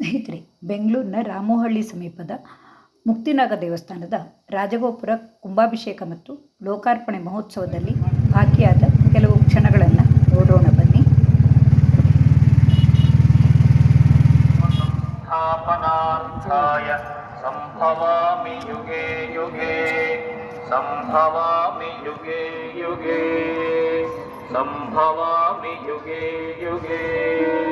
ಸ್ನೇಹಿತರೆ, ಬೆಂಗಳೂರಿನ ರಾಮೋಹಳ್ಳಿ ಸಮೀಪದ ಮುಕ್ತಿನಾಗ ದೇವಸ್ಥಾನದ ರಾಜಗೋಪುರ ಕುಂಭಾಭಿಷೇಕ ಮತ್ತು ಲೋಕಾರ್ಪಣೆ ಮಹೋತ್ಸವದಲ್ಲಿ ಭಾಗಿಯಾದ ಕೆಲವು ಕ್ಷಣಗಳನ್ನು ನೋಡೋಣ ಬನ್ನಿ. ಸಂಭವಾಮಿ ಯುಗೇ ಯುಗೇ, ಸಂಭವಾಮಿ ಯುಗೇ ಯುಗೆ ಯುಗೆ.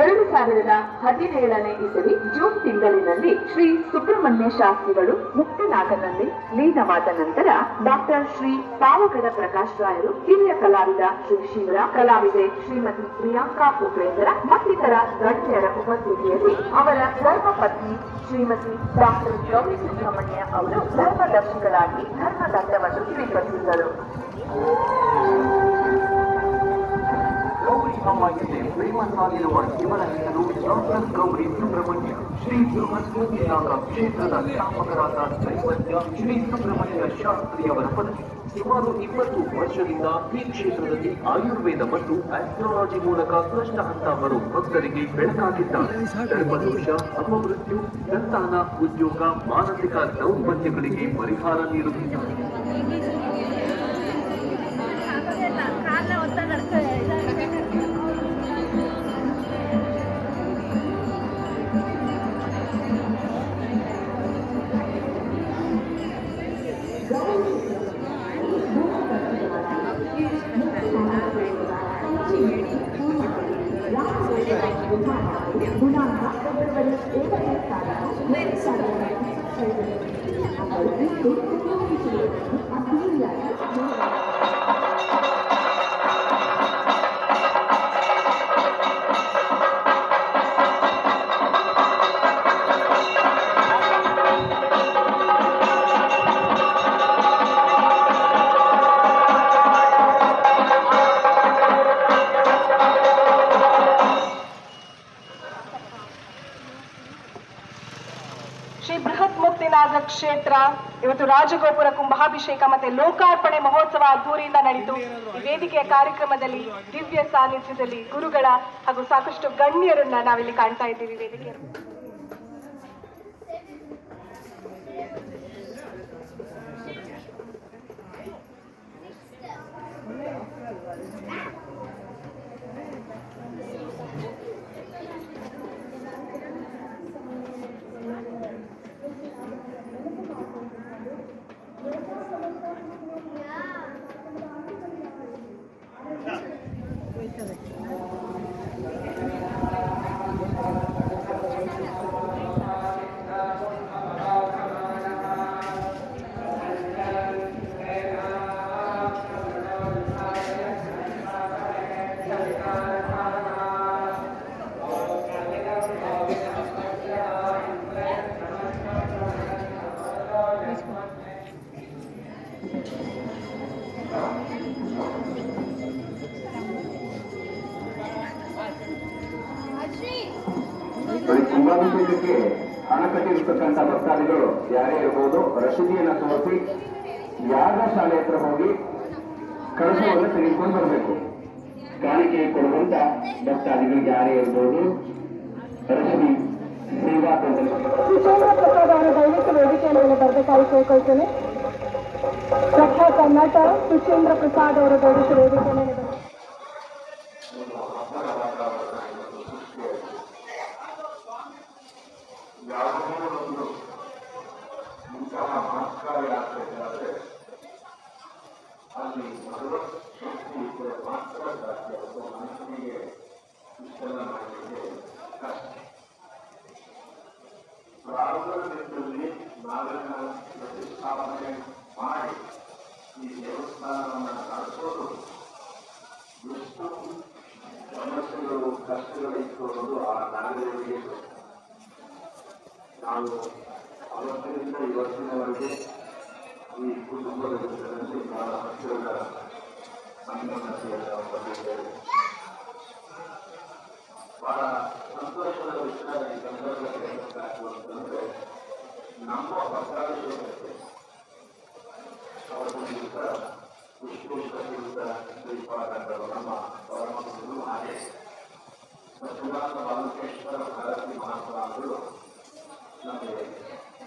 ಎರಡು ಸಾವಿರದ ಹದಿನೇಳನೇ ಇಸವಿ ಜೂನ್ ತಿಂಗಳಿನಲ್ಲಿ ಶ್ರೀ ಸುಬ್ರಹ್ಮಣ್ಯ ಶಾಸ್ತ್ರಿಗಳು ಮುಕ್ತನಾಗನಲ್ಲಿ ಲೀನವಾದ ನಂತರ ಡಾಕ್ಟರ್ ಶ್ರೀ ಪಾವಗಡ ಪ್ರಕಾಶ್ ರಾಯರು ಹಿರಿಯ ಕಲಾವಿದ ಶ್ರೀ ಶಿವರ ಕಲಾವಿದೆ ಶ್ರೀಮತಿ ಪ್ರಿಯಾಂಕಾ ಪುಟ್ರೇಂದ್ರ ಮತ್ತಿತರ ಗಣ್ಯರ ಉಪಸ್ಥಿತಿಯಲ್ಲಿ ಅವರ ಧರ್ಮಪತ್ನಿ ಶ್ರೀಮತಿ ಡಾಕ್ಟರ್ ಗೌರಿ ಸುಬ್ರಹ್ಮಣ್ಯ ಅವರು ಧರ್ಮದರ್ಶಿಗಳಾಗಿ ಧರ್ಮದಂಡವನ್ನು ಸ್ವೀಕರಿಸಿದರು. ಶ್ರೀಮಂತವಾಗಿರುವ ಇವರ ಹೆಸರು ಡಾಕ್ಟರ್ ಗೌರಿ ಸುಬ್ರಹ್ಮಣ್ಯ. ಶ್ರೀ ಬೃಹಸ್ಪತಿನಾಗ ಕ್ಷೇತ್ರದ ಸ್ಥಾಪಕರಾದ ಶ್ರೀಮಂತ ಶ್ರೀ ಸುಬ್ರಹ್ಮಣ್ಯ ಶಾಸ್ತ್ರಿಯವರ ಪತ್ನಿ ಸುಮಾರು ಇಪ್ಪತ್ತು ವರ್ಷದಿಂದ ಈ ಕ್ಷೇತ್ರದಲ್ಲಿ ಆಯುರ್ವೇದ ಮತ್ತು ಆಸ್ಟ್ರಾಲಜಿ ಮೂಲಕ ಕೃಷ್ಣ ಹಂತ ಬರೋ ಭಕ್ತರಿಗೆ ಬೆಳಕಾಗಿದ್ದಾರೆ. ಸರ್ಪದೋಷ ಅಪಮೃತ್ಯು, ಸಂತಾನ, ಉದ್ಯೋಗ, ಮಾನಸಿಕ ದೌರ್ಬಲ್ಯಗಳಿಗೆ ಪರಿಹಾರ ನೀಡುತ್ತಿದ್ದಾರೆ. ಕ್ಷೇತ್ರ, ಇವತ್ತು ರಾಜಗೋಪುರ ಕುಂಭಾಭಿಷೇಕ ಮತ್ತೆ ಲೋಕಾರ್ಪಣೆ ಮಹೋತ್ಸವ ಅದ್ದೂರಿಯಿಂದ ನಡೆಯಿತು ಈ ವೇದಿಕೆಯ ಕಾರ್ಯಕ್ರಮದಲ್ಲಿ ದಿವ್ಯ ಸಾನ್ನಿಧ್ಯದಲ್ಲಿ ಗುರುಗಳ ಹಾಗೂ ಸಾಕಷ್ಟು ಗಣ್ಯರನ್ನ ನಾವಿಲ್ಲಿ ಕಾಣ್ತಾ ಇದ್ದೀವಿ ವೇದಿಕೆ ಭಕ್ತಾದಿಗಳು ಯಾರೇ ಇರ್ಬೋದು ರಸೀದಿಯನ್ನ ತೋರಿಸಿ ಯಾಗ ಶಾಲೆ ಹತ್ರ ಹೋಗಿ ಕಳಸವನ್ನು ತೆಗೆದುಕೊಂಡು ಬರಬೇಕು. ಕಾಣಿಕೆ ಕೊಡುವಂತ ಭಕ್ತಾದಿಗಳು ಯಾರೇ ಇರ್ಬೋದು ರಸೀದಿ ಸೇವಾ ಪ್ರಸಾದ್ ಅವರ ದಯವಿಟ್ಟು ವೇದಿಕೆಯ ಮೇಲೆ ಬರಬೇಕಾಗಿ ಕೇಳ್ಕೊಳ್ತೇನೆ. ಪ್ರಖ್ಯಾತ ನಟ ಸುಚೇಂದ್ರ ಪ್ರಸಾದ್ ಅವರ ದಯವಿಟ್ಟು ವೇದಿಕೆಯ ಮೇಲೆ ಬರಬೇಕು ಪ್ರಾರಂಭದಲ್ಲಿ ನಾವೆಲ್ಲ ಪ್ರತಿಷ್ಠಾಪನೆ ಮಾಡಿ ಈ ದೇವಸ್ಥಾನವನ್ನು ನಡೆಸೋದು ಎಷ್ಟು ಸಮಸ್ಯೆಗಳು ಕಷ್ಟಗಳಿತ್ತು ಅನ್ನೋದು ಆ ನಾಗರಿಕರಿಗೆ ಗೊತ್ತು. ನಾವು ಅವತ್ತಿನಿಂದ ಇವತ್ತಿನವರೆಗೆ ಈ ಕುಟುಂಬದ ವಿಷಯದಲ್ಲಿ ಬಹಳ ಹತ್ತಿರದ ಸಂಬಂಧತೆಯನ್ನು ಬಂದಿದ್ದೇವೆ ಬಹಳ ಸಂತೋಷದ ವಿಷಯ ಈ ಸಂದರ್ಭದಲ್ಲಿ ಅಂತಂದ್ರೆ ನಮ್ಮ ಭಕ್ತಾದಿಗಳಿಗೆ ಅವತ್ತು ದಿವಸ ವಿಶ್ವೇಶ್ವರ ತೀರ್ಥ ಶ್ರೀಪಾದಂಡರು ನಮ್ಮ ಪರಮಗುರು ಹಾಗೆ ಸಚ್ಚಿದಾನಂದ ಬಾಲಕೇಶ್ವರ ಭಾರತಿ ಮಹಾ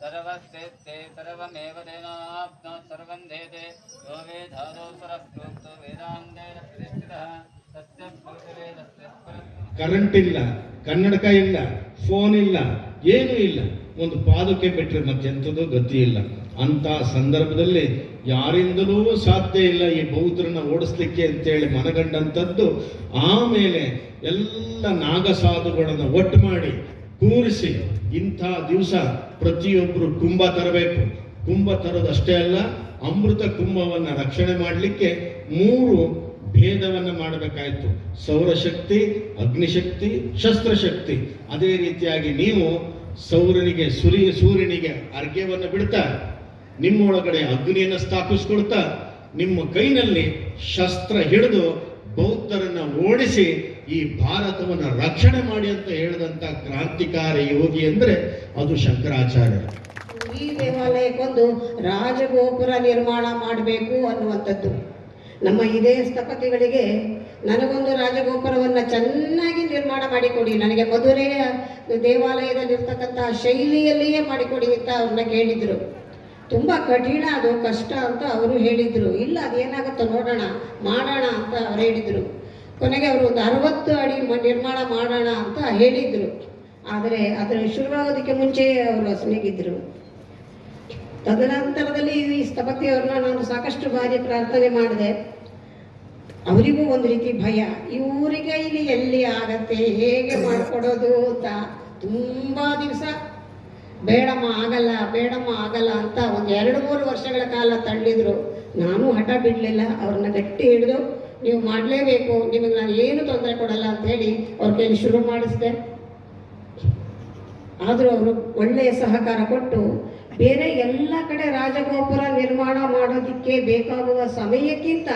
सर्वस्ते सर्वमेव तेनाप्नो सर्वं देते यो वेदादो स्वरस्तोक्तो वेदान्तेन प्रतिष्ठितः तस्य भूतवेदस्य ಕರೆಂಟ್ ಇಲ್ಲ ಕನ್ನಡಕ ಇಲ್ಲ ಫೋನ್ ಇಲ್ಲ ಏನೂ ಇಲ್ಲ ಒಂದು ಪಾದುಕೆ ಬಿಟ್ಟರೆ ಮತ್ತೆಂಥದ್ದು ಗತಿ ಇಲ್ಲ ಅಂತ ಸಂದರ್ಭದಲ್ಲಿ ಯಾರಿಂದಲೂ ಸಾಧ್ಯ ಇಲ್ಲ ಈ ಬೌದ್ರನ್ನ ಓಡಿಸ್ಲಿಕ್ಕೆ ಅಂತೇಳಿ ಮನಗಂಡಂಥದ್ದು ಆಮೇಲೆ ಎಲ್ಲ ನಾಗಸಾಧುಗಳನ್ನು ಒಟ್ಟು ಮಾಡಿ ಕೂರಿಸಿ ಇಂಥ ದಿವಸ ಪ್ರತಿಯೊಬ್ಬರು ಕುಂಭ ತರಬೇಕು. ಕುಂಭ ತರೋದಷ್ಟೇ ಅಲ್ಲ, ಅಮೃತ ಕುಂಭವನ್ನು ರಕ್ಷಣೆ ಮಾಡಲಿಕ್ಕೆ ಮೂರು ಭೇದವನ್ನು ಮಾಡಬೇಕಾಯಿತು. ಸೌರಶಕ್ತಿ, ಅಗ್ನಿಶಕ್ತಿ, ಶಸ್ತ್ರಶಕ್ತಿ. ಅದೇ ರೀತಿಯಾಗಿ ನೀವು ಸೌರನಿಗೆ, ಸುರಿ, ಸೂರ್ಯನಿಗೆ ಅರ್ಘ್ಯವನ್ನು ಬಿಡ್ತಾ, ನಿಮ್ಮೊಳಗಡೆ ಅಗ್ನಿಯನ್ನು ಸ್ಥಾಪಿಸ್ಕೊಳ್ತಾ ನಿಮ್ಮ ಕೈನಲ್ಲಿ ಶಸ್ತ್ರ ಹಿಡಿದು ಬೌದ್ಧರನ್ನು ಓಡಿಸಿ ಈ ಭಾರತವನ್ನು ರಕ್ಷಣೆ ಮಾಡಿ ಅಂತ ಹೇಳಿದಂತ ಕ್ರಾಂತಿಕಾರಿ ಯೋಗಿ ಅಂದ್ರೆ ಅದು ಶಂಕರಾಚಾರ್ಯರು. ಈ ದೇವಾಲಯಕ್ಕೊಂದು ರಾಜಗೋಪುರ ನಿರ್ಮಾಣ ಮಾಡಬೇಕು ಅನ್ನುವಂಥದ್ದು. ನಮ್ಮ ಇದೇ ಸ್ಥಪತಿಗಳಿಗೆ ನನಗೊಂದು ರಾಜಗೋಪುರವನ್ನು ಚೆನ್ನಾಗಿ ನಿರ್ಮಾಣ ಮಾಡಿಕೊಡಿ. ನನಗೆ ಮಧುರೆಯ ದೇವಾಲಯದಲ್ಲಿರ್ತಕ್ಕಂಥ ಶೈಲಿಯಲ್ಲಿಯೇ ಮಾಡಿಕೊಡಿ ಅಂತ ಅವ್ರನ್ನ ಕೇಳಿದರು. ತುಂಬ ಕಠಿಣ ಅದು, ಕಷ್ಟ ಅಂತ ಅವರು ಹೇಳಿದರು. ಇಲ್ಲ, ಅದೇನಾಗುತ್ತೋ ನೋಡೋಣ, ಮಾಡೋಣ ಅಂತ ಅವ್ರು ಹೇಳಿದರು. ಕೊನೆಗೆ ಅವರು ಒಂದು ಅರವತ್ತು ಅಡಿ ನಿರ್ಮಾಣ ಮಾಡೋಣ ಅಂತ ಹೇಳಿದರು. ಆದರೆ ಅದರ ಶುರುವಾಗೋದಕ್ಕೆ ಮುಂಚೆ ಅವರು ಹಸನಿಗಿದ್ದರು ತದನಂತರದಲ್ಲಿ ಈ ಸ್ಥಪತಿಯವ್ರನ್ನ ನಾನು ಸಾಕಷ್ಟು ಬಾರಿ ಪ್ರಾರ್ಥನೆ ಮಾಡಿದೆ. ಅವರಿಗೂ ಒಂದು ರೀತಿ ಭಯ. ಇವರಿಗೆ ಇಲ್ಲಿ ಎಲ್ಲಿ ಆಗತ್ತೆ, ಹೇಗೆ ಮಾಡಿಕೊಡೋದು ಅಂತ ತುಂಬ ದಿವಸ ಬೇಡಮ್ಮ ಆಗಲ್ಲ ಬೇಡಮ್ಮ ಆಗಲ್ಲ ಅಂತ ಒಂದು ಎರಡು ಮೂರು ವರ್ಷಗಳ ಕಾಲ ತಳ್ಳಿದ್ರು. ನಾನು ಹಠ ಬಿಡಲಿಲ್ಲ. ಅವ್ರನ್ನ ಗಟ್ಟಿ ಹಿಡಿದು ನೀವು ಮಾಡಲೇಬೇಕು, ನಿಮಗೆ ನಾನು ಏನು ತೊಂದರೆ ಕೊಡಲ್ಲ ಅಂತ ಹೇಳಿ ಅವ್ರ ಕೈಲಿ ಶುರು ಮಾಡಿಸಿದೆ. ಆದರೂ ಅವರು ಒಳ್ಳೆಯ ಸಹಕಾರ ಕೊಟ್ಟು ಬೇರೆ ಎಲ್ಲ ಕಡೆ ರಾಜಗೋಪುರ ನಿರ್ಮಾಣ ಮಾಡೋದಕ್ಕೆ ಬೇಕಾಗುವ ಸಮಯಕ್ಕಿಂತ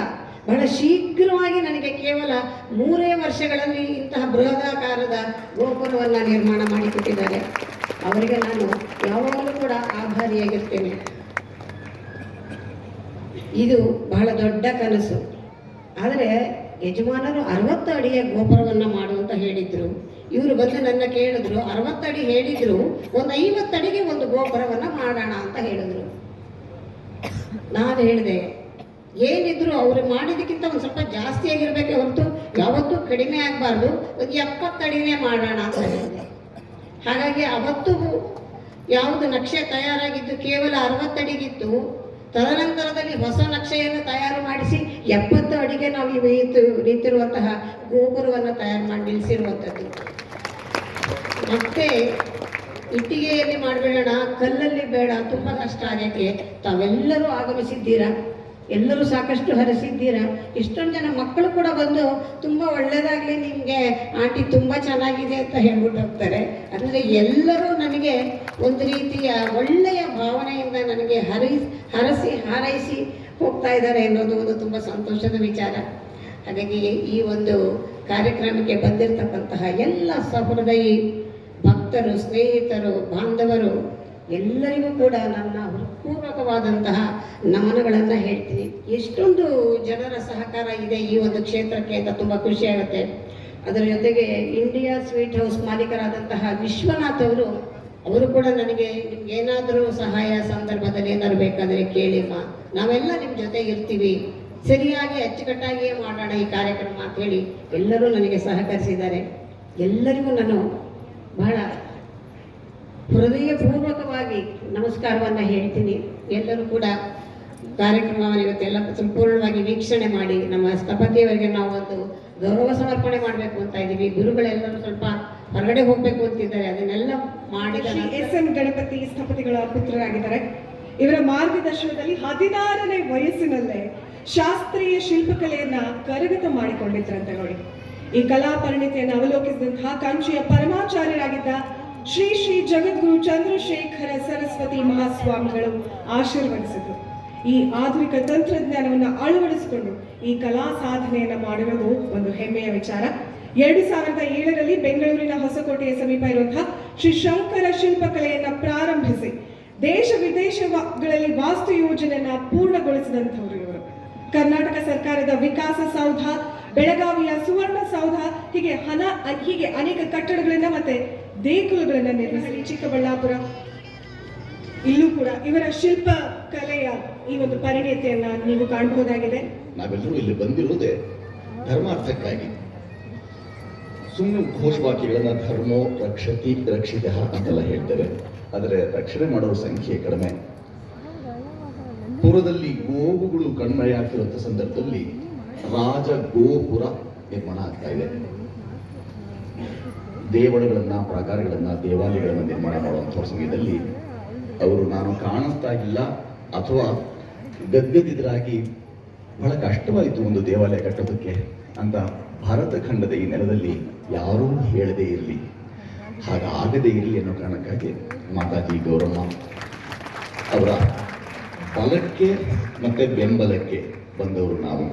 ಬಹಳ ಶೀಘ್ರವಾಗಿ ನನಗೆ ಕೇವಲ ಮೂರೇ ವರ್ಷಗಳಲ್ಲಿ ಇಂತಹ ಬೃಹದಾಕಾರದ ಗೋಪುರವನ್ನು ನಿರ್ಮಾಣ ಮಾಡಿಕೊಟ್ಟಿದ್ದಾರೆ. ಅವರಿಗೆ ನಾನು ಯಾವಾಗಲೂ ಕೂಡ ಆಭಾರಿಯಾಗಿರ್ತೇನೆ. ಇದು ಬಹಳ ದೊಡ್ಡ ಕನಸು. ಆದರೆ ಯಜಮಾನರು ಅರವತ್ತು ಅಡಿಯ ಗೋಪುರವನ್ನು ಮಾಡು ಅಂತ ಹೇಳಿದ್ರು. ಇವರು ಬಂದು ನನ್ನ ಕೇಳಿದ್ರು, ಅರವತ್ತು ಅಡಿ ಹೇಳಿದ್ರು, ಒಂದು ಐವತ್ತು ಅಡಿಗೆ ಒಂದು ಗೋಪುರವನ್ನು ಮಾಡೋಣ ಅಂತ ಹೇಳಿದ್ರು. ನಾನು ಹೇಳಿದೆ, ಏನಿದ್ರು ಅವರು ಮಾಡಿದಕ್ಕಿಂತ ಒಂದು ಸ್ವಲ್ಪ ಜಾಸ್ತಿ ಆಗಿರ್ಬೇಕೆ ಹೊರತು ಯಾವತ್ತೂ ಕಡಿಮೆ ಆಗಬಾರ್ದು, ಒಂದು ಎಪ್ಪತ್ತಡಿನೇ ಮಾಡೋಣ ಅಂತ ಹೇಳಿದೆ. ಹಾಗಾಗಿ ಅವತ್ತು ಯಾವುದು ನಕ್ಷೆ ತಯಾರಾಗಿದ್ದು ಕೇವಲ ಅರವತ್ತಡಿಗಿತ್ತು ತದನಂತರದಲ್ಲಿ ಹೊಸ ನಕ್ಷೆಯನ್ನು ತಯಾರು ಮಾಡಿಸಿ ಎಪ್ಪತ್ತು ಅಡಿಗೆ ನಾವು ರೀತಿರುವಂತಹ ಗೋಪುರವನ್ನು ತಯಾರು ಮಾಡಿ ನಿಲ್ಲಿಸಿರುವಂಥದ್ದು. ಮತ್ತೆ ಇಟ್ಟಿಗೆಯಲ್ಲಿ ಮಾಡಬೇಡ ಕಲ್ಲಲ್ಲಿ ಬೇಡ, ತುಂಬ ಕಷ್ಟ ಆಗಕ್ಕೆ ತಾವೆಲ್ಲರೂ ಆಗಮಿಸಿದ್ದೀರಾ? ಎಲ್ಲರೂ ಸಾಕಷ್ಟು ಹರಿಸಿದ್ದೀರಾ? ಎಷ್ಟೊಂದು ಜನ ಮಕ್ಕಳು ಕೂಡ ಬಂದು, ತುಂಬ ಒಳ್ಳೆಯದಾಗಲಿ ನಿಮಗೆ, ಆಂಟಿ ತುಂಬ ಚೆನ್ನಾಗಿದೆ ಅಂತ ಹೇಳ್ಬಿಟ್ಟು ಹೋಗ್ತಾರೆ. ಅಂದರೆ ಎಲ್ಲರೂ ನನಗೆ ಒಂದು ರೀತಿಯ ಒಳ್ಳೆಯ ಭಾವನೆಯಿಂದ ನನಗೆ ಹರಿ, ಹರಸಿ, ಹಾರೈಸಿ ಹೋಗ್ತಾ ಇದ್ದಾರೆ ಅನ್ನೋದು ಒಂದು ತುಂಬ ಸಂತೋಷದ ವಿಚಾರ. ಹಾಗಾಗಿ ಈ ಒಂದು ಕಾರ್ಯಕ್ರಮಕ್ಕೆ ಬಂದಿರತಕ್ಕಂತಹ ಎಲ್ಲ ಸಹೃದಯಿ ಭಕ್ತರು, ಸ್ನೇಹಿತರು, ಬಾಂಧವರು, ಎಲ್ಲರಿಗೂ ಕೂಡ ನನ್ನ ಹೃತ್ಪೂರ್ವಕವಾದಂತಹ ನಮನಗಳನ್ನು ಹೇಳ್ತೀನಿ. ಎಷ್ಟೊಂದು ಜನರ ಸಹಕಾರ ಇದೆ ಈ ಒಂದು ಕ್ಷೇತ್ರಕ್ಕೆ ಅಂತ ತುಂಬ ಖುಷಿಯಾಗುತ್ತೆ ಅದರ ಜೊತೆಗೆ ಇಂಡಿಯಾ ಸ್ವೀಟ್ ಹೌಸ್ ಮಾಲೀಕರಾದಂತಹ ವಿಶ್ವನಾಥ್ ಅವರು ಅವರು ಕೂಡ ನನಗೆ ನಿಮ್ಗೆ ಏನಾದರೂ ಸಹಾಯ ಸಂದರ್ಭದಲ್ಲಿ ಏನಾದ್ರು ಬೇಕಾದರೆ ಕೇಳಿಮ್ಮ. ನಾವೆಲ್ಲ ನಿಮ್ಮ ಜೊತೆ ಇರ್ತೀವಿ. ಸರಿಯಾಗಿ ಅಚ್ಚುಕಟ್ಟಾಗಿಯೇ ಮಾಡೋಣ ಈ ಕಾರ್ಯಕ್ರಮ ಅಂತ ಹೇಳಿ ಎಲ್ಲರೂ ನನಗೆ ಸಹಕರಿಸಿದ್ದಾರೆ. ಎಲ್ಲರಿಗೂ ನಾನು ಬಹಳ ಹೃದಯಪೂರ್ವಕವಾಗಿ ನಮಸ್ಕಾರವನ್ನು ಹೇಳ್ತೀನಿ. ಎಲ್ಲರೂ ಕೂಡ ಕಾರ್ಯಕ್ರಮವನ್ನು ಇವತ್ತೆಲ್ಲ ಸಂಪೂರ್ಣವಾಗಿ ವೀಕ್ಷಣೆ ಮಾಡಿ ನಮ್ಮ ಸ್ಥಪತಿಯವರಿಗೆ ನಾವು ಒಂದು ಗೌರವ ಸಮರ್ಪಣೆ ಮಾಡಬೇಕು ಅಂತ ಇದ್ದೀವಿ. ಗುರುಗಳೆಲ್ಲರೂ ಸ್ವಲ್ಪ ಹೊರಗಡೆ ಹೋಗಬೇಕು ಅಂತಿದ್ದಾರೆ. ಅದನ್ನೆಲ್ಲ ಮಾಡಿದ ಎಸ್ ಎನ್ ಗಣಪತಿ ಸ್ಥಪತಿಗಳ ಪುತ್ರರಾಗಿದ್ದಾರೆ. ಇವರ ಮಾರ್ಗದರ್ಶನದಲ್ಲಿ ಹದಿನಾರನೇ ವಯಸ್ಸಿನಲ್ಲೇ ಶಾಸ್ತ್ರೀಯ ಶಿಲ್ಪಕಲೆಯನ್ನ ಕರಗತ ಮಾಡಿಕೊಂಡಿದ್ರಂತೆ ನೋಡಿ. ಈ ಕಲಾ ಪರಿಣಿತಿಯನ್ನು ಅವಲೋಕಿಸಿದಂತಹ ಕಾಂಚಿಯ ಪರಮಾಚಾರ್ಯರಾಗಿದ್ದ ಶ್ರೀ ಶ್ರೀ ಜಗದ್ಗುರು ಚಂದ್ರಶೇಖರ ಸರಸ್ವತಿ ಮಹಾಸ್ವಾಮಿಗಳು ಆಶೀರ್ವದಿಸಿದರು. ಈ ಆಧುನಿಕ ತಂತ್ರಜ್ಞಾನವನ್ನು ಅಳವಡಿಸಿಕೊಂಡು ಈ ಕಲಾ ಸಾಧನೆಯನ್ನ ಮಾಡಿರೋದು ಒಂದು ಹೆಮ್ಮೆಯ ವಿಚಾರ. ಎರಡು ಸಾವಿರದ ಏಳರಲ್ಲಿ ಬೆಂಗಳೂರಿನ ಹೊಸಕೋಟೆಯ ಸಮೀಪ ಇರುವಂತಹ ಶ್ರೀ ಶಂಕರ ಶಿಲ್ಪಕಲೆಯನ್ನ ಪ್ರಾರಂಭಿಸಿ ದೇಶ ವಿದೇಶಗಳಲ್ಲಿ ವಾಸ್ತು ಯೋಜನೆಯನ್ನ ಪೂರ್ಣಗೊಳಿಸಿದಂಥವ್ರು ಇವರು. ಕರ್ನಾಟಕ ಸರ್ಕಾರದ ವಿಕಾಸ ಸೌಧ, ಬೆಳಗಾವಿಯ ಸುವರ್ಣ ಸೌಧ, ಹೀಗೆ ಹಣ ಹೀಗೆ ಅನೇಕ ಕಟ್ಟಡಗಳನ್ನ ಮತ್ತೆ ದೇಗುಲಗಳನ್ನ ನಿರ್ಮಿಸಿ ಚಿಕ್ಕಬಳ್ಳಾಪುರ. ಇಲ್ಲೂ ಕೂಡ ಇವರ ಶಿಲ್ಪ ಕಲೆಯ ಈ ಒಂದು ಪರಿಣಿತಿಯನ್ನ ನೀವು ಕಾಣಬಹುದಾಗಿದೆ. ನಾವೆಲ್ಲರೂ ಇಲ್ಲಿ ಬಂದಿರುವುದೇ ಧರ್ಮಾರ್ಥಕ್ಕಾಗಿ. ಸುಮ್ಮನೆ ಘೋಷವಾಕ್ಯಗಳನ್ನ ಧರ್ಮೋ ರಕ್ಷತಿ ರಕ್ಷಿತ ಅಂತೆಲ್ಲ ಹೇಳ್ತೇವೆ. ಆದರೆ ರಕ್ಷಣೆ ಮಾಡೋರ ಸಂಖ್ಯೆ ಕಡಿಮೆ. ಪುರದಲ್ಲಿ ಗೋವುಗಳು ಕಣ್ಮರೆಯಾಗ್ತಿರುವಂಥ ಸಂದರ್ಭದಲ್ಲಿ ರಾಜ ಗೋಪುರ ನಿರ್ಮಾಣ ಆಗ್ತಾ ಇದೆ. ದೇವಳಗಳನ್ನ ಪ್ರಾಕಾರಗಳನ್ನು ದೇವಾಲಯಗಳನ್ನು ನಿರ್ಮಾಣ ಮಾಡುವಂಥ ಸಮಯದಲ್ಲಿ ಅವರು ನಾನು ಕಾಣಿಸ್ತಾ ಇಲ್ಲ ಅಥವಾ ಗದ್ಗದಿದ್ರಾಗಿ ಬಹಳ ಕಷ್ಟವಾಯಿತು ಒಂದು ದೇವಾಲಯ ಕಟ್ಟೋದಕ್ಕೆ ಅಂತ ಭಾರತ ಖಂಡದ ಈ ನೆಲದಲ್ಲಿ ಯಾರೂ ಹೇಳದೇ ಇರಲಿ. ಹಾಗಾಗದೇ ಇರಲಿ ಅನ್ನೋ ಕಾರಣಕ್ಕಾಗಿ ಮಾತಾಜಿ ಗೌರಮ್ಮ ಅವರ ಬಲಕ್ಕೆ ಮತ್ತೆ ಬೆಂಬಲಕ್ಕೆ ಬಂದವರು ನಾವು.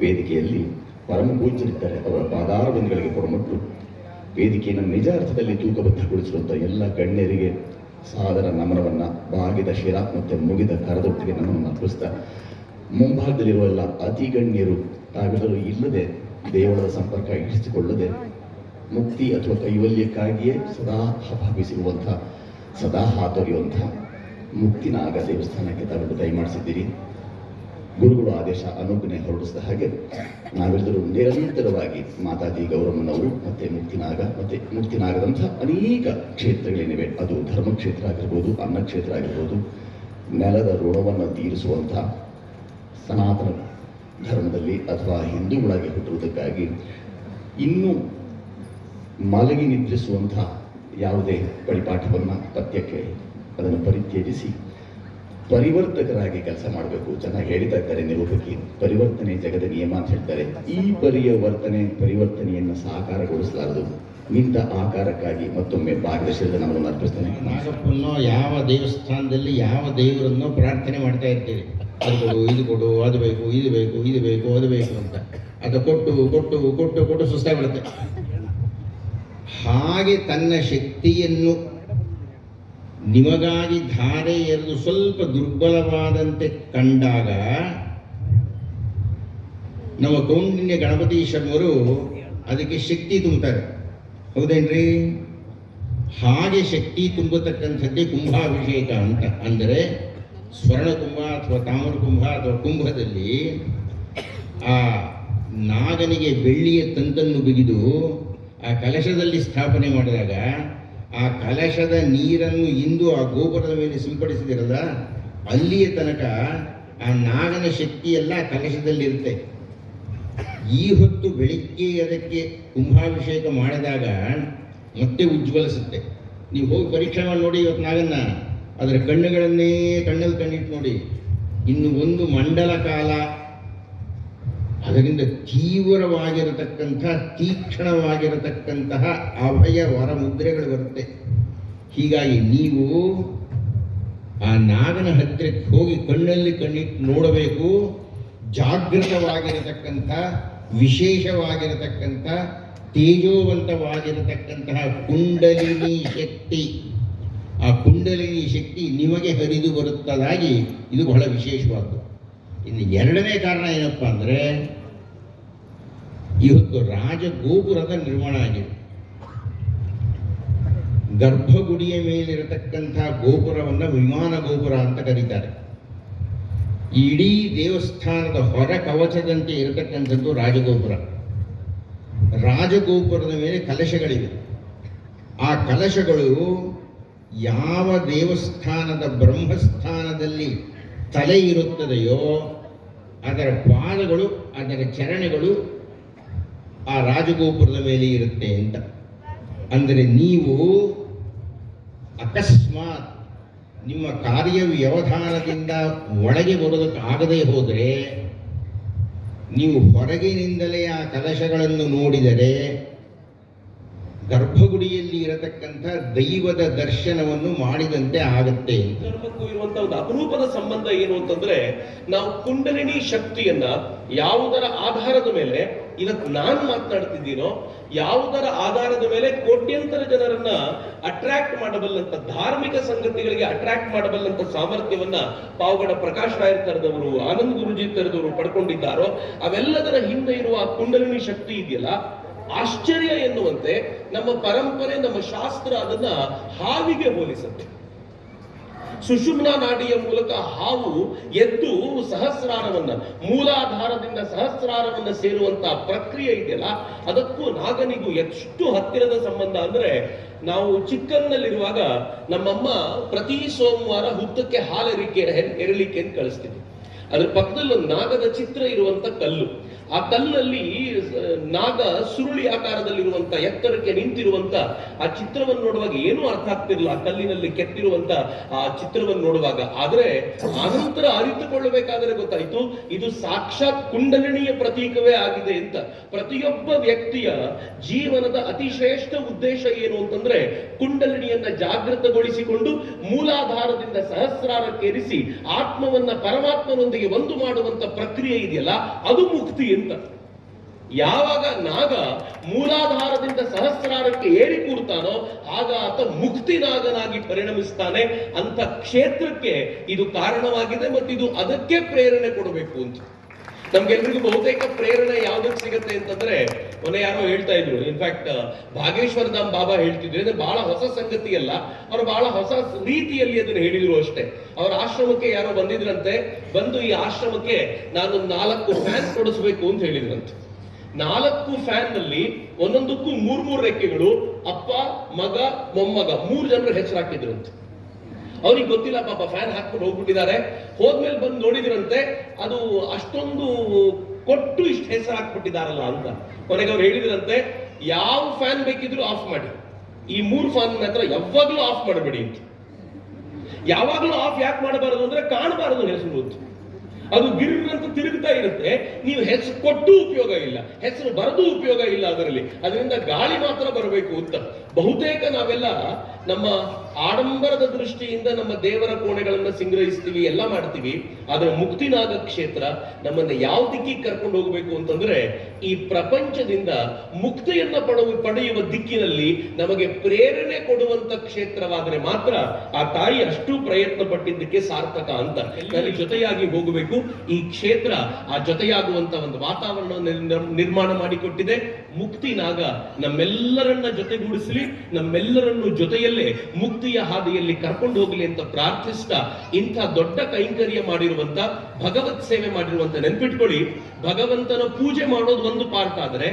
ವೇದಿಕೆಯಲ್ಲಿ ಪರಮ ಪೂಜ್ಯರಿದ್ದಾರೆ ಅವರ ಪಾದಾರ ಬಂಧುಗಳಿಗೆ ಕೊಡಮಟ್ಟು ವೇದಿಕೆಯನ್ನು ನಿಜ ಅರ್ಥದಲ್ಲಿ ತೂಕಬದ್ಧಗೊಳಿಸಿರುವಂಥ ಎಲ್ಲ ಗಣ್ಯರಿಗೆ ಸಾದರ ನಮನವನ್ನು ಬಾಗಿದ ಶಿರ ಮುಗಿದ ಕರದೊಟ್ಟಿಗೆ ನಮನವನ್ನು ಅರ್ಪಿಸ್ತಾ ಮುಂಭಾಗದಲ್ಲಿರುವ ಎಲ್ಲ ಅತಿ ಗಣ್ಯರು, ತಾವೆಲ್ಲರೂ ಇಲ್ಲದೆ ದೇವಳದ ಸಂಪರ್ಕ ಇರಿಸಿಕೊಳ್ಳದೆ ಮುಕ್ತಿ ಅಥವಾ ಕೈವಲ್ಯಕ್ಕಾಗಿಯೇ ಸದಾ ಹಭಾವಿಸಿರುವಂಥ ಸದಾ ಹಾತೊರೆಯುವಂಥ ಮುಕ್ತಿನಾಗ ದೇವಸ್ಥಾನಕ್ಕೆ ತಾವೆಲ್ಲ ದಯಮಾಡಿಸಿದ್ದೀರಿ. ಗುರುಗಳು ಆದೇಶ ಅನುಜ್ಞೆ ಹೊರಡಿಸಿದ ಹಾಗೆ ನಾವೆಲ್ಲರೂ ನಿರಂತರವಾಗಿ ಮಾತಾಜಿ ಗೌರಮ್ಮನವರು, ಮತ್ತೆ ಮುಕ್ತಿನಾಗ, ಮತ್ತೆ ಮುಕ್ತಿನಾಗದಂಥ ಅನೇಕ ಕ್ಷೇತ್ರಗಳೇನಿವೆ. ಅದು ಧರ್ಮಕ್ಷೇತ್ರ ಆಗಿರ್ಬೋದು, ಅನ್ನಕ್ಷೇತ್ರ ಆಗಿರ್ಬೋದು, ನೆಲದ ಋಣವನ್ನು ತೀರಿಸುವಂಥ ಸನಾತನ ಧರ್ಮದಲ್ಲಿ ಅಥವಾ ಹಿಂದೂಗಳಾಗಿ ಹುಟ್ಟುವುದಕ್ಕಾಗಿ ಇನ್ನೂ ಮಲಗಿ ನಿದ್ರಿಸುವಂಥ ಯಾವುದೇ ಪರಿಪಾಠವನ್ನು ಪಥ್ಯಕ್ಕೆ ಅದನ್ನು ಪರಿತ್ಯಜಿಸಿ ಪರಿವರ್ತಕರಾಗಿ ಕೆಲಸ ಮಾಡಬೇಕು. ಚೆನ್ನಾಗಿ ಹೇಳ್ತಾ ಇದ್ದಾರೆ ನಿರೂಪಕಿ ಪರಿವರ್ತನೆ ಜಗದ ನಿಯಮ ಅಂತ ಹೇಳ್ತಾರೆ. ಈ ಪರಿಯ ವರ್ತನೆ, ಪರಿವರ್ತನೆಯನ್ನು ಸಾಕಾರಗೊಳಿಸಲಾರದು. ನಿಂತ ಆಕಾರಕ್ಕಾಗಿ ಮತ್ತೊಮ್ಮೆ ಭಾಗದರ್ಶನದ ನಮ್ಮನ್ನು ಅರ್ಪಿಸ್ತೇನೆ ಯಾವ ದೇವಸ್ಥಾನದಲ್ಲಿ ಯಾವ ದೇವರನ್ನು ಪ್ರಾರ್ಥನೆ ಮಾಡ್ತಾ ಇರ್ತೀವಿ ಅದು ಇದು ಕೊಡು, ಅದು ಬೇಕು, ಇದು ಬೇಕು ಇದು ಬೇಕು, ಅದು ಬೇಕು ಅಂತ. ಅದು ಕೊಟ್ಟು ಕೊಟ್ಟು ಕೊಟ್ಟು ಕೊಟ್ಟು ಸುಸ್ತಾಗ್ಬಿಡುತ್ತೆ. ಹಾಗೆ ತನ್ನ ಶಕ್ತಿಯನ್ನು ನಿಮಗಾಗಿ ಧಾರೆ ಎರೆದು ಸ್ವಲ್ಪ ದುರ್ಬಲವಾದಂತೆ ಕಂಡಾಗ ನಮ್ಮ ಕೌಂಡಿನ್ಯ ಗಣಪತಿ ಶರ್ಮರು ಅದಕ್ಕೆ ಶಕ್ತಿ ತುಂಬುತ್ತಾರೆ ಹೌದೇನ್ರಿ? ಹಾಗೆ ಶಕ್ತಿ ತುಂಬತಕ್ಕಂಥದ್ದೇ ಕುಂಭಾಭಿಷೇಕ ಅಂತ ಅಂದರೆ ಸ್ವರ್ಣ ಕುಂಭ ಅಥವಾ ತಾಮ್ರ ಕುಂಭ ಅಥವಾ ಕುಂಭದಲ್ಲಿ ಆ ನಾಗನಿಗೆ ಬೆಳ್ಳಿಯ ತಂತನ್ನು ಬಿಗಿದು ಆ ಕಲಶದಲ್ಲಿ ಸ್ಥಾಪನೆ ಮಾಡಿದಾಗ ಆ ಕಲಶದ ನೀರನ್ನು ಇಂದು ಆ ಗೋಪುರದ ಮೇಲೆ ಸಿಂಪಡಿಸಿದಿರಲ್ಲ, ಅಲ್ಲಿಯ ತನಕ ಆ ನಾಗನ ಶಕ್ತಿಯೆಲ್ಲ ಕಲಶದಲ್ಲಿರುತ್ತೆ. ಈ ಹೊತ್ತು ಬೆಳಿಗ್ಗೆ ಅದಕ್ಕೆ ಕುಂಭಾಭಿಷೇಕ ಮಾಡಿದಾಗ ಮತ್ತೆ ಉಜ್ವಲಿಸುತ್ತೆ. ನೀವು ಹೋಗಿ ಪರೀಕ್ಷೆ ಮಾಡಿ ನೋಡಿ ಇವತ್ತು ನಾಗನ್ನ. ಅದರ ಕಣ್ಣುಗಳನ್ನೇ ಕಣ್ಣಲ್ಲಿ ಕಣ್ಣಿಟ್ಟು ನೋಡಿ. ಇನ್ನು ಒಂದು ಮಂಡಲ ಕಾಲ ಅದರಿಂದ ತೀವ್ರವಾಗಿರತಕ್ಕಂಥ ತೀಕ್ಷ್ಣವಾಗಿರತಕ್ಕಂತಹ ಅಭಯ ವರ ಮುದ್ರೆಗಳು ಬರುತ್ತೆ. ಹೀಗಾಗಿ ನೀವು ಆ ನಾಗನ ಹತ್ತಿರಕ್ಕೆ ಹೋಗಿ ಕಣ್ಣಲ್ಲಿ ಕಣ್ಣಿಟ್ಟು ನೋಡಬೇಕು. ಜಾಗೃತವಾಗಿರತಕ್ಕಂಥ, ವಿಶೇಷವಾಗಿರತಕ್ಕಂಥ, ತೇಜೋವಂತವಾಗಿರತಕ್ಕಂತಹ ಕುಂಡಲಿನಿ ಶಕ್ತಿ. ಆ ಕುಂಡಲಿನಿ ಶಕ್ತಿ ನಿಮಗೆ ಹರಿದು ಬರುತ್ತದಾಗಿ ಇದು ಬಹಳ ವಿಶೇಷವಾದ್ದು. ಇನ್ನು ಎರಡನೇ ಕಾರಣ ಏನಪ್ಪ ಅಂದರೆ ಇವತ್ತು ರಾಜಗೋಪುರದ ನಿರ್ಮಾಣ ಆಗಿದೆ. ಗರ್ಭಗುಡಿಯ ಮೇಲಿರತಕ್ಕಂಥ ಗೋಪುರವನ್ನು ವಿಮಾನ ಗೋಪುರ ಅಂತ ಕರೀತಾರೆ. ಇಡೀ ದೇವಸ್ಥಾನದ ಹೊರ ಕವಚದಂತೆ ಇರತಕ್ಕಂಥದ್ದು ರಾಜಗೋಪುರ. ರಾಜಗೋಪುರದ ಮೇಲೆ ಕಲಶಗಳಿವೆ. ಆ ಕಲಶಗಳು ಯಾವ ದೇವಸ್ಥಾನದ ಬ್ರಹ್ಮಸ್ಥಾನದಲ್ಲಿ ತಲೆ ಇರುತ್ತದೆಯೋ ಅದರ ಪಾದಗಳು, ಅದರ ಚರಣಗಳು ಆ ರಾಜಗೋಪುರದ ಮೇಲೆ ಇರುತ್ತೆ ಅಂತ. ಅಂದರೆ ನೀವು ಅಕಸ್ಮಾತ್ ನಿಮ್ಮ ಕಾರ್ಯ ವ್ಯವಧಾನದಿಂದ ಒಳಗೆ ಬರೋದಕ್ಕೆ ಆಗದೇ ಹೋದರೆ, ನೀವು ಹೊರಗಿನಿಂದಲೇ ಆ ಕಲಶಗಳನ್ನು ನೋಡಿದರೆ, ಗರ್ಭಗುಡಿಯಲ್ಲಿ ಇರತಕ್ಕಂಥ ದೈವದ ದರ್ಶನವನ್ನು ಮಾಡಿದಂತೆ ಆಗುತ್ತೆ ಧರ್ಮಕ್ಕೂ ಇರುವಂತ ಒಂದು ಅಪರೂಪದ ಸಂಬಂಧ ಏನು ಅಂತಂದ್ರೆ, ನಾವು ಕುಂಡಲಿನಿ ಶಕ್ತಿಯನ್ನ ಯಾವುದರ ಆಧಾರದ ಮೇಲೆ ಇವತ್ತು ನಾನು ಮಾತನಾಡ್ತಿದ್ದೀನೋ, ಯಾವುದರ ಆಧಾರದ ಮೇಲೆ ಕೋಟ್ಯಂತರ ಜನರನ್ನ ಅಟ್ರಾಕ್ಟ್ ಮಾಡಬಲ್ಲಂತ, ಧಾರ್ಮಿಕ ಸಂಗತಿಗಳಿಗೆ ಅಟ್ರಾಕ್ಟ್ ಮಾಡಬಲ್ಲಂತ ಸಾಮರ್ಥ್ಯವನ್ನ ಪಾವಗಡ ಪ್ರಕಾಶ್ ರಾಯರ್ ತರದವರು, ಆನಂದ್ ಗುರುಜಿ ತರದವರು ಪಡ್ಕೊಂಡಿದ್ದಾರೋ, ಅವೆಲ್ಲದರ ಹಿಂದೆ ಇರುವ ಕುಂಡಲಿನಿ ಶಕ್ತಿ ಇದೆಯಲ್ಲ ಆಶ್ಚರ್ಯ ಎನ್ನುವಂತೆ ನಮ್ಮ ಪರಂಪರೆ, ನಮ್ಮ ಶಾಸ್ತ್ರ ಅದನ್ನ ಹಾವಿಗೆ ಹೋಲಿಸುತ್ತೆ. ಸುಷುಮ್ನ ನಾಡಿಯ ಮೂಲಕ ಹಾವು ಎದ್ದು ಸಹಸ್ರಾರವನ್ನ, ಮೂಲಾಧಾರದಿಂದ ಸಹಸ್ರಾರವನ್ನ ಸೇರುವಂತಹ ಪ್ರಕ್ರಿಯೆ ಇದೆಯಲ್ಲ, ಅದಕ್ಕೂ ನಾಗನಿಗೂ ಎಷ್ಟು ಹತ್ತಿರದ ಸಂಬಂಧ ಅಂದ್ರೆ, ನಾವು ಚಿಕ್ಕನ್ನಲ್ಲಿರುವಾಗ ನಮ್ಮಮ್ಮ ಪ್ರತಿ ಸೋಮವಾರ ಹುತ್ತಕ್ಕೆ ಹಾಲೆರಿಕೆ ಎರಳಿಕೆ ಅಂತ ಕಳಿಸ್ತೀವಿ ಅದ್ರ ಪಕ್ಕದಲ್ಲಿ ಒಂದು ನಾಗದ ಚಿತ್ರ ಇರುವಂತ ಕಲ್ಲು. ಆ ಕಲ್ಲಲ್ಲಿ ನಾಗ ಸುರುಳಿ ಆಕಾರದಲ್ಲಿರುವಂತ, ಎತ್ತರಕ್ಕೆ ನಿಂತಿರುವಂತ, ಆ ಚಿತ್ರವನ್ನು ನೋಡುವಾಗ ಏನೂ ಅರ್ಥ ಆಗ್ತಿರ್ಲಿಲ್ಲ. ಆ ಕಲ್ಲಿನಲ್ಲಿ ಕೆತ್ತಿರುವಂತ ಆ ಚಿತ್ರವನ್ನು ನೋಡುವಾಗ. ಆದ್ರೆ, ಆನಂತರ ಅರಿತುಕೊಳ್ಳಬೇಕಾದರೆ ಗೊತ್ತಾಯ್ತು, ಇದು ಸಾಕ್ಷಾತ್ ಕುಂಡಲಿನಿಯ ಪ್ರತೀಕವೇ ಆಗಿದೆ ಅಂತ. ಪ್ರತಿಯೊಬ್ಬ ವ್ಯಕ್ತಿಯ ಜೀವನದ ಅತಿ ಶ್ರೇಷ್ಠ ಉದ್ದೇಶ ಏನು ಅಂತಂದ್ರೆ, ಕುಂಡಲಿನಿಯನ್ನ ಜಾಗೃತಗೊಳಿಸಿಕೊಂಡು ಮೂಲಾಧಾರದಿಂದ ಸಹಸ್ರಾರಕ್ಕೇರಿಸಿ ಆತ್ಮವನ್ನ ಪರಮಾತ್ಮನೊಂದಿಗೆ ಒಂದು ಮಾಡುವಂತ ಪ್ರಕ್ರಿಯೆ ಇದೆಯಲ್ಲ, ಅದು ಮುಕ್ತಿ ಅಂತ. ಯಾವಾಗ ನಾಗ ಮೂಲಾಧಾರದಿಂದ ಸಹಸ್ರಾರಕ್ಕೆ ಏರಿ ಕೂರ್ತಾನೋ ಆಗ ಆತ ಮುಕ್ತಿ ನಾಗನಾಗಿ ಪರಿಣಮಿಸ್ತಾನೆ. ಅಂತ ಕ್ಷೇತ್ರಕ್ಕೆ ಇದು ಕಾರಣವಾಗಿದೆ ಮತ್ತು ಇದು ಅದಕ್ಕೆ ಪ್ರೇರಣೆ ಕೊಡಬೇಕು ಅಂತ. ನಮ್ಗೆಲ್ರಿಗೂ ಬಹುತೇಕ ಪ್ರೇರಣೆ ಯಾವ್ದಕ್ಕೆ ಸಿಗುತ್ತೆ ಅಂತಂದ್ರೆ ಮೊನ್ನೆ ಯಾರೋ ಹೇಳ್ತಾ ಇದ್ರು. ಇನ್ಫ್ಯಾಕ್ಟ್ ಭಾಗೇಶ್ವರ ದಾಮ್ ಬಾಬಾ ಹೇಳ್ತಿದ್ರು. ಅಂದ್ರೆ ಬಹಳ ಹೊಸ ಸಂಗತಿ ಅಲ್ಲ ಅವರು ಬಹಳ ಹೊಸ ರೀತಿಯಲ್ಲಿ ಅದನ್ನ ಹೇಳಿದ್ರು ಅಷ್ಟೇ. ಅವ್ರ ಆಶ್ರಮಕ್ಕೆ ಯಾರೋ ಬಂದಿದ್ರಂತೆ. ಬಂದು ಈ ಆಶ್ರಮಕ್ಕೆ ನಾನು ನಾಲ್ಕು ಫ್ಯಾನ್ ಕೊಡಿಸ್ಬೇಕು ಅಂತ ಹೇಳಿದ್ರಂತೆ. ನಾಲ್ಕು ಫ್ಯಾನ್ನಲ್ಲಿ ಒಂದೊಂದಕ್ಕೂ ಮೂರ್ ಮೂರ್ ರೆಕ್ಕೆಗಳು, ಅಪ್ಪ, ಮಗ, ಮೊಮ್ಮಗ ಮೂರ್ ಜನರ ಹೆಸರು ಹಾಕಿದ್ರಂತೆ ಅವ್ರಿಗೆ ಗೊತ್ತಿಲ್ಲ ಪಾಪ ಫ್ಯಾನ್ ಹಾಕ್ಕೊಂಡು ಹೋಗ್ಬಿಟ್ಟಿದ್ದಾರೆ. ಹೋದ್ಮೇಲೆ ಬಂದು ನೋಡಿದ್ರಂತೆ, ಅದು ಅಷ್ಟೊಂದು ಕೊಟ್ಟು ಇಷ್ಟು ಹೆಸರು ಹಾಕ್ಬಿಟ್ಟಿದಾರಲ್ಲ ಅಂತ. ಕೊನೆಗೆ ಅವ್ರು ಹೇಳಿದ್ರಂತೆ, ಯಾವ ಫ್ಯಾನ್ ಬೇಕಿದ್ರು ಆಫ್ ಮಾಡಿ. ಈ ಮೂರು ಫ್ಯಾನ್ ಮಾತ್ರ ಯಾವಾಗ್ಲೂ ಆಫ್ ಮಾಡಬೇಡಿ ಅಂತ. ಯಾವಾಗ್ಲೂ ಆಫ್ ಯಾಕೆ ಮಾಡಬಾರದು ಅಂದ್ರೆ ಕಾಣಬಾರದು ಹೆಸರು ಅದು ಗಿರ್ನಂತ ಅಂತ ತಿರುಗ್ತಾ ಇರುತ್ತೆ. ನೀವು ಹೆಸರು ಕೊಟ್ಟು ಉಪಯೋಗ ಇಲ್ಲ. ಹೆಸರು ಬರೆದು ಉಪಯೋಗ ಇಲ್ಲ ಅದರಲ್ಲಿ. ಅದರಿಂದ ಗಾಳಿ ಮಾತ್ರ ಬರಬೇಕು ಅಂತ. ಬಹುತೇಕ ನಾವೆಲ್ಲ ನಮ್ಮ ಆಡಂಬರದ ದೃಷ್ಟಿಯಿಂದ ನಮ್ಮ ದೇವರ ಕೋಣೆಗಳನ್ನ ಸಂಗ್ರಹಿಸ್ತೀವಿ ಎಲ್ಲ ಮಾಡ್ತೀವಿ. ಆದ್ರೆ ಮುಕ್ತಿನಾಗ ಕ್ಷೇತ್ರ ನಮ್ಮನ್ನ ಯಾವ ದಿಕ್ಕಿಗೆ ಕರ್ಕೊಂಡು ಹೋಗ್ಬೇಕು ಅಂತಂದ್ರೆ ಈ ಪ್ರಪಂಚದಿಂದ ಮುಕ್ತಿಯನ್ನ ಪಡೆಯುವ ಪಡೆಯುವ ದಿಕ್ಕಿನಲ್ಲಿ ನಮಗೆ ಪ್ರೇರಣೆ ಕೊಡುವಂತ ಕ್ಷೇತ್ರವಾದರೆ ಮಾತ್ರ ಆ ತಾಯಿ ಅಷ್ಟು ಪ್ರಯತ್ನ ಪಟ್ಟಿದ್ದಕ್ಕೆ ಸಾರ್ಥಕ ಅಂತ. ಎಲ್ಲರಿ ಜೊತೆಯಾಗಿ ಹೋಗಬೇಕು. ಈ ಕ್ಷೇತ್ರ ಆ ಜೊತೆಯಾಗುವಂತ ಒಂದು ವಾತಾವರಣ ನಿರ್ಮಾಣ ಮಾಡಿಕೊಟ್ಟಿದೆ. ಮುಕ್ತಿ ನಾಗ ನಮ್ಮೆಲ್ಲರನ್ನ ಜೊತೆಗೂಡಿಸಲಿ, ನಮ್ಮೆಲ್ಲರನ್ನು ಜೊತೆಯಲ್ಲೇ ಮುಕ್ತಿಯ ಹಾದಿಯಲ್ಲಿ ಕರ್ಕೊಂಡು ಹೋಗಲಿ ಅಂತ ಪ್ರಾರ್ಥಿಸ್ತಾ ಇಂಥ ದೊಡ್ಡ ಕೈಂಕರ್ಯ ಮಾಡಿರುವಂತ ಭಗವತ್ ಸೇವೆ ಮಾಡಿರುವಂತ ನೆನ್ಪಿಟ್ಕೊಳ್ಳಿ. ಭಗವಂತನ ಪೂಜೆ ಮಾಡೋದು ಒಂದು ಪಾರ್ಟ್ ಆದ್ರೆ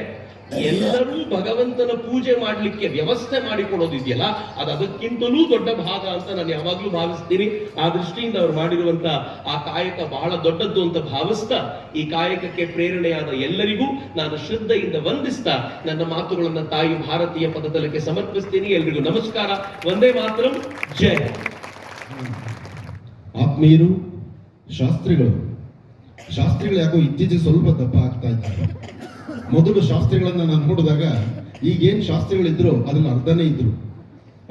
ಎಲ್ಲರೂ ಭಗವಂತನ ಪೂಜೆ ಮಾಡಲಿಕ್ಕೆ ವ್ಯವಸ್ಥೆ ಮಾಡಿಕೊಡೋದಿದೆಯಲ್ಲ ಅದು ಅದಕ್ಕಿಂತಲೂ ದೊಡ್ಡ ಭಾಗ ಅಂತ ನಾನು ಯಾವಾಗ್ಲೂ ಭಾವಿಸ್ತೀನಿ. ಆ ದೃಷ್ಟಿಯಿಂದ ಅವ್ರು ಮಾಡಿರುವಂತ ಆ ಕಾಯಕ ಬಹಳ ದೊಡ್ಡದ್ದು ಅಂತ ಭಾವಿಸ್ತಾ, ಈ ಕಾಯಕಕ್ಕೆ ಪ್ರೇರಣೆಯಾದ ಎಲ್ಲರಿಗೂ ನಾನು ಶ್ರದ್ಧೆಯಿಂದ ವಂದಿಸ್ತಾ, ನನ್ನ ಮಾತುಗಳನ್ನ ತಾಯಿ ಭಾರತೀಯ ಪದತಲಕ್ಕೆ ಸಮರ್ಪಿಸ್ತೀನಿ. ಎಲ್ರಿಗೂ ನಮಸ್ಕಾರ. ಒಂದೇ ಮಾತ್ರ. ಜಯ. ಆತ್ಮೀಯರು, ಶಾಸ್ತ್ರಿಗಳು ಶಾಸ್ತ್ರಿಗಳು ಯಾಕೋ ಇತ್ತೀಚೆಗೆ ಸ್ವಲ್ಪ ದಪ್ಪ ಆಗ್ತಾ ಇದ್ದಾರೆ. ಮೊದಲು ಶಾಸ್ತ್ರಿಗಳನ್ನ ನಾನು ನೋಡಿದಾಗ ಈಗೇನು ಶಾಸ್ತ್ರಿಗಳಿದ್ರು ಅದನ್ನ ಅರ್ಧನೇ ಇದ್ರು.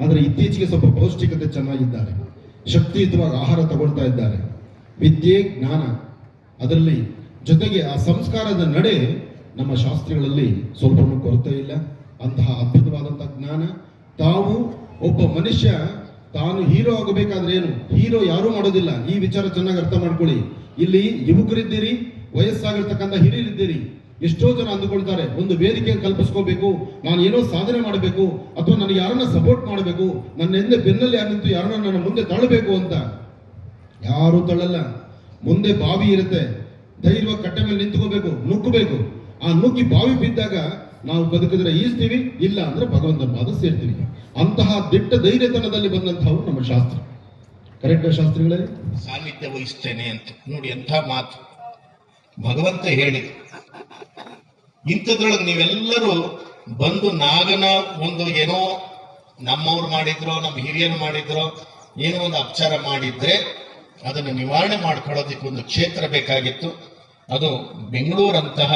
ಆದರೆ ಇತ್ತೀಚೆಗೆ ಸ್ವಲ್ಪ ಪೌಷ್ಟಿಕತೆ ಚೆನ್ನಾಗಿದ್ದಾರೆ. ಶಕ್ತಿಯುತವಾಗಿ ಆಹಾರ ತಗೊಳ್ತಾ ಇದ್ದಾರೆ. ವಿದ್ಯೆ, ಜ್ಞಾನ ಅದರಲ್ಲಿ ಜೊತೆಗೆ ಆ ಸಂಸ್ಕಾರದ ನಡೆ ನಮ್ಮ ಶಾಸ್ತ್ರಿಗಳಲ್ಲಿ ಸ್ವಲ್ಪನೂ ಕೊರತೆ ಇಲ್ಲ. ಅಂತಹ ಅದ್ಭುತವಾದಂತಹ ಜ್ಞಾನ. ತಾವು ಒಬ್ಬ ಮನುಷ್ಯ, ತಾನು ಹೀರೋ ಆಗಬೇಕಾದ್ರೆ ಏನು? ಹೀರೋ ಯಾರೂ ಮಾಡೋದಿಲ್ಲ. ಈ ವಿಚಾರ ಚೆನ್ನಾಗಿ ಅರ್ಥ ಮಾಡ್ಕೊಳ್ಳಿ. ಇಲ್ಲಿ ಯುವಕರಿದ್ದೀರಿ, ವಯಸ್ಸಾಗಿರ್ತಕ್ಕಂಥ ಹಿರಿಯರಿದ್ದೀರಿ. ಎಷ್ಟೋ ಜನ ಅಂದುಕೊಳ್ತಾರೆ, ಒಂದು ವೇದಿಕೆಯನ್ನು ಕಲ್ಪಿಸ್ಕೋಬೇಕು, ನಾನು ಏನೋ ಸಾಧನೆ ಮಾಡಬೇಕು, ಅಥವಾ ನನಗೆ ಯಾರನ್ನ ಸಪೋರ್ಟ್ ಮಾಡಬೇಕು, ನನ್ನ ಹಿಂದೆ ಬೆನ್ನಲ್ಲಿ ಯಾರು ನಿಂತು ಯಾರನ್ನ ನನ್ನ ಮುಂದೆ ತಳ್ಳಬೇಕು ಅಂತ. ಯಾರು ತಳ್ಳಲ್ಲ. ಮುಂದೆ ಬಾವಿ ಇರುತ್ತೆ. ಧೈರ್ಯ ಕಟ್ಟೆ ಮೇಲೆ ನಿಂತ್ಕೋಬೇಕು, ನುಗ್ಗಬೇಕು. ಆ ನುಗ್ಗಿ ಬಾವಿ ಬಿದ್ದಾಗ ನಾವು ಬದುಕಿದ್ರೆ ಈಸ್ತೀವಿ ಇಲ್ಲ ಅಂದ್ರೆ ಭಗವಂತನ ಪಾದ ಸೇರ್ತೀವಿ. ಅಂತಹ ದಿಟ್ಟ ಧೈರ್ಯತನದಲ್ಲಿ ಬಂದಂಥವು ನಮ್ಮ ಶಾಸ್ತ್ರ. ಕರೆಕ್ಟ್ ಶಾಸ್ತ್ರಿಗಳೇ? ಸಾನ್ನಿಧ್ಯ ವಹಿಸ್ತೇನೆ ಅಂತ. ನೋಡಿ ಎಂಥ ಮಾತು. ಭಗವಂತ ಹೇಳಿದ. ಇಂಥದ್ರೊಳಗೆ ನೀವೆಲ್ಲರೂ ಬಂದು ನಾಗನ ಒಂದು ಏನೋ ನಮ್ಮವ್ರು ಮಾಡಿದ್ರೋ, ನಮ್ಮ ಹಿರಿಯರು ಮಾಡಿದ್ರು, ಏನೋ ಒಂದು ಅಪಚಾರ ಮಾಡಿದ್ರೆ ಅದನ್ನು ನಿವಾರಣೆ ಮಾಡ್ಕೊಳ್ಳೋದಕ್ಕೆ ಒಂದು ಕ್ಷೇತ್ರ ಬೇಕಾಗಿತ್ತು. ಅದು ಬೆಂಗಳೂರಂತಹ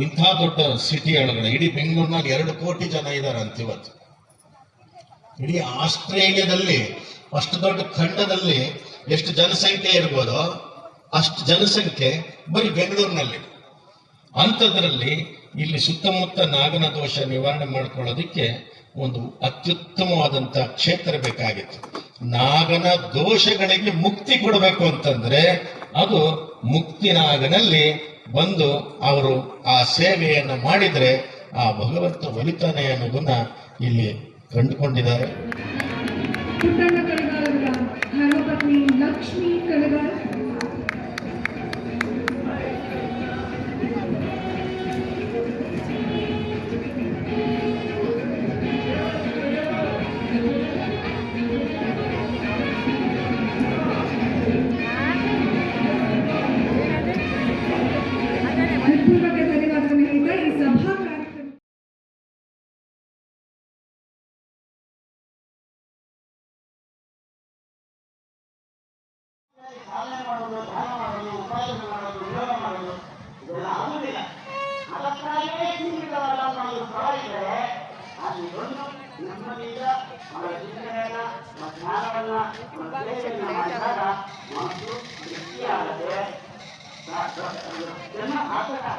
ಇಂಥ ದೊಡ್ಡ ಸಿಟಿ ಒಳಗಡೆ, ಇಡೀ ಬೆಂಗಳೂರಿನಲ್ಲಿ ಎರಡು ಕೋಟಿ ಜನ ಇದ್ದಾರೆ ಅಂತ ಇವತ್ತು. ಇಡೀ ಆಸ್ಟ್ರೇಲಿಯಾದಲ್ಲಿ, ಅಷ್ಟು ದೊಡ್ಡ ಖಂಡದಲ್ಲಿ ಎಷ್ಟು ಜನಸಂಖ್ಯೆ ಇರ್ಬೋದೋ ಅಷ್ಟು ಜನಸಂಖ್ಯೆ ಬರೀ ಬೆಂಗಳೂರಿನಲ್ಲಿ. ಅಂಥದ್ರಲ್ಲಿ ಇಲ್ಲಿ ಸುತ್ತಮುತ್ತ ನಾಗನ ದೋಷ ನಿವಾರಣೆ ಮಾಡ್ಕೊಳ್ಳೋದಕ್ಕೆ ಒಂದು ಅತ್ಯುತ್ತಮವಾದಂಥ ಕ್ಷೇತ್ರ ಬೇಕಾಗಿತ್ತು. ನಾಗನ ದೋಷಗಳಿಗೆ ಮುಕ್ತಿ ಕೊಡಬೇಕು ಅಂತಂದ್ರೆ ಅದು ಮುಕ್ತಿ ನಾಗನಲ್ಲಿ ಬಂದು ಅವರು ಆ ಸೇವೆಯನ್ನು ಮಾಡಿದ್ರೆ ಆ ಭಗವಂತ ಒಲಿತಾನೆ ಅನ್ನೋದನ್ನ ಇಲ್ಲಿ ಕಂಡುಕೊಂಡಿದ್ದಾರೆ. ಲಕ್ಷ್ಮೀ ಅದಕ್ಕಾಗಿಯೇ ಜೀವಿತವಲ್ಲ ನಾವು ಸವಾಲಿದ್ರೆ ಅಲ್ಲಿ ಒಂದು ನೆಮ್ಮದಿಯಿಂದ ಅವರ ಚಿಂತನೆಯನ್ನ ನಮ್ಮ ಜ್ಞಾನವನ್ನ ನಮ್ಮ ಸೇವೆಯನ್ನ ಮಾಡಿದಾಗ ಮನಸ್ಸು ತೃಪ್ತಿಯಾಗದೆ ಜನ ಆಟಗಾರ